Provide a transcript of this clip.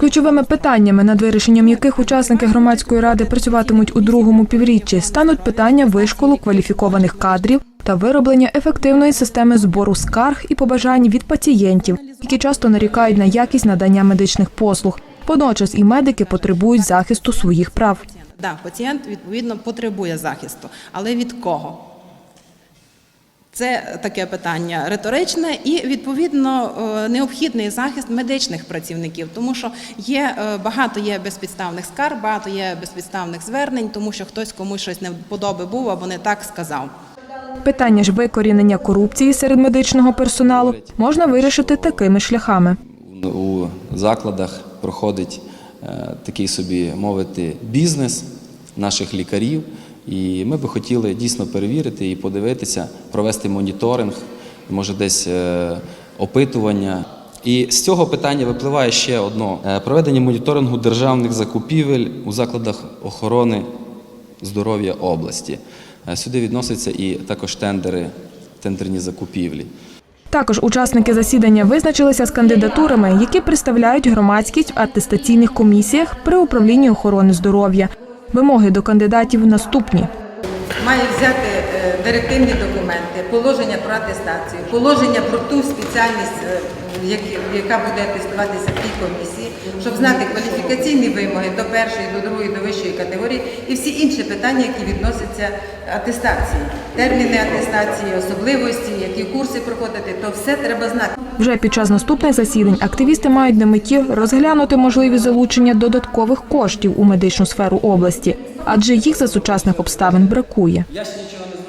Ключовими питаннями, над вирішенням яких учасники громадської ради працюватимуть у другому півріччі, стануть питання вишколу кваліфікованих кадрів та вироблення ефективної системи збору скарг і побажань від пацієнтів, які часто нарікають на якість надання медичних послуг. Водночас і медики потребують захисту своїх прав. Да, пацієнт відповідно потребує захисту, але від кого? Це таке питання риторичне і відповідно е, необхідний захист медичних працівників, тому що є е, багато є безпідставних скарг, багато є безпідставних звернень, тому що хтось комусь щось не вподоби був або не так сказав. Питання ж викорінення корупції серед медичного персоналу можна вирішити такими шляхами. у закладах проходить е, такий собі мовити бізнес наших лікарів. І ми би хотіли дійсно перевірити і подивитися, провести моніторинг, може десь е, опитування. І з цього питання випливає ще одно: Е, проведення моніторингу державних закупівель у закладах охорони здоров'я області. Е, Сюди відносяться і також тендери, тендерні закупівлі. Також учасники засідання визначилися з кандидатурами, які представляють громадськість в атестаційних комісіях при управлінні охорони здоров'я. Вимоги до кандидатів наступні. має взяти е, директивні документи, положення про атестацію, положення про ту спеціальність, е, яка буде атестуватися в тій комісії, щоб знати кваліфікаційні вимоги до першої, до другої, до вищої категорії і всі інші питання, які відносяться атестації, терміни атестації, особливості, які курси проходити, то все треба знати. Вже під час наступних засідань активісти мають на меті розглянути можливість залучення додаткових коштів у медичну сферу області, адже їх за сучасних обставин бракує. Я ще нічого не